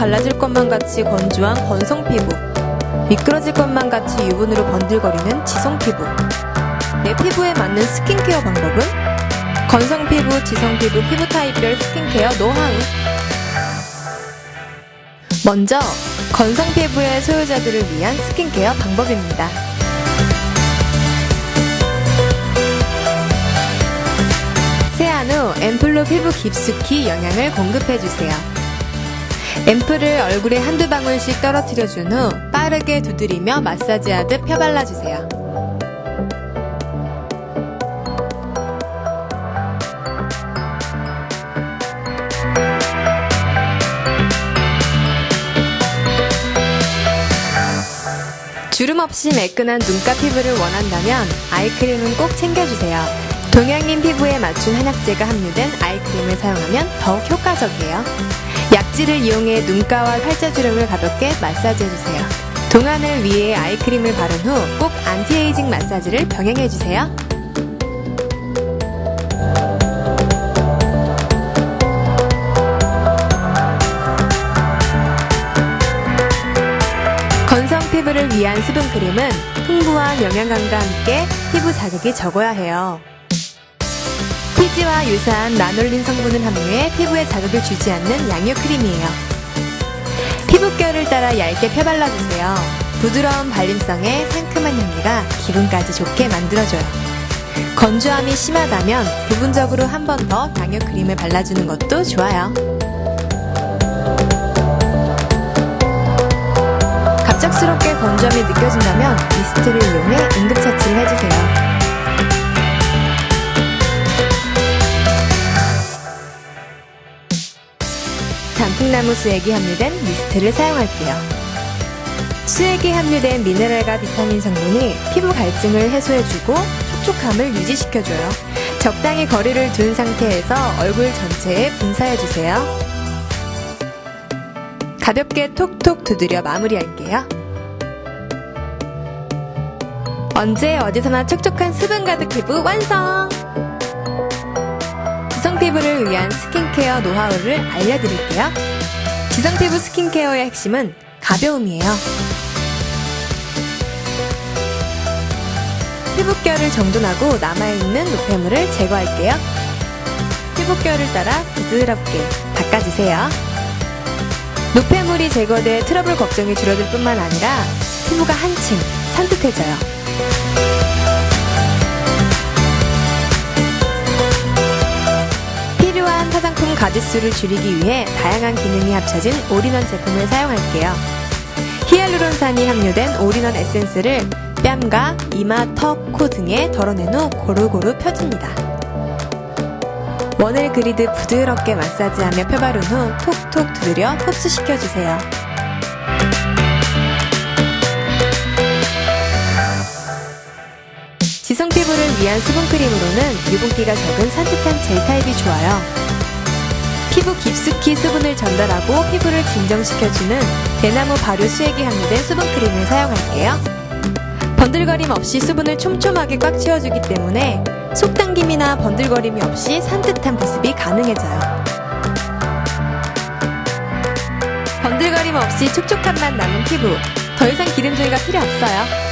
갈라질 것만 같이 건조한 건성 피부, 미끄러질 것만 같이 유분으로 번들거리는 지성 피부. 내 피부에 맞는 스킨케어 방법은? 건성 피부, 지성 피부, 피부 타입별 스킨케어 노하우. 먼저, 건성 피부의 소유자들을 위한 스킨케어 방법입니다. 세안 후 앰플로 피부 깊숙이 영양을 공급해주세요. 앰플을 얼굴에 한두 방울씩 떨어뜨려준 후 빠르게 두드리며 마사지하듯 펴발라주세요. 주름 없이 매끈한 눈가 피부를 원한다면 아이크림은 꼭 챙겨주세요. 동양인 피부에 맞춘 한약재가 함유된 아이크림을 사용하면 더욱 효과적이에요. 약지를 이용해 눈가와 팔자 주름을 가볍게 마사지해주세요. 동안을 위해 아이크림을 바른 후 꼭 안티에이징 마사지를 병행해주세요. 건성 피부를 위한 수분크림은 풍부한 영양감과 함께 피부 자극이 적어야 해요. 피지와 유사한 나놀린 성분을 함유해 피부에 자극을 주지 않는 양유 크림이에요. 피부결을 따라 얇게 펴발라주세요. 부드러운 발림성에 상큼한 향기가 기분까지 좋게 만들어줘요. 건조함이 심하다면 부분적으로 한 번더 양유 크림을 발라주는 것도 좋아요. 갑작스럽게 건조함이 느껴진다면 미스트를 이용해 응급처치를 해주세요. 단풍나무 수액이 함유된 미스트를 사용할게요. 수액이 함유된 미네랄과 비타민 성분이 피부 갈증을 해소해주고 촉촉함을 유지시켜줘요. 적당히 거리를 둔 상태에서 얼굴 전체에 분사해주세요. 가볍게 톡톡 두드려 마무리할게요. 언제 어디서나 촉촉한 수분 가득 피부 완성! 지성 피부를 위한 스킨케어 노하우를 알려드릴게요. 지성 피부 스킨케어의 핵심은 가벼움이에요. 피부결을 정돈하고 남아있는 노폐물을 제거할게요. 피부결을 따라 부드럽게 닦아주세요. 노폐물이 제거돼 트러블 걱정이 줄어들 뿐만 아니라 피부가 한층 산뜻해져요. 화장품 가짓수를 줄이기 위해 다양한 기능이 합쳐진 올인원 제품을 사용할게요. 히알루론산이 함유된 올인원 에센스를 뺨과 이마, 턱, 코 등에 덜어낸 후 고루고루 펴줍니다. 원을 그리듯 부드럽게 마사지하며 펴바른 후 톡톡 두드려 흡수시켜주세요. 지성 피부를 위한 수분크림으로는 유분기가 적은 산뜻한 젤 타입이 좋아요. 피부 깊숙이 수분을 전달하고 피부를 진정시켜주는 대나무 발효 수액이 함유된 수분크림을 사용할게요. 번들거림 없이 수분을 촘촘하게 꽉 채워주기 때문에 속당김이나 번들거림이 없이 산뜻한 보습이 가능해져요. 번들거림 없이 촉촉함만 남은 피부. 더 이상 기름종이가 필요 없어요.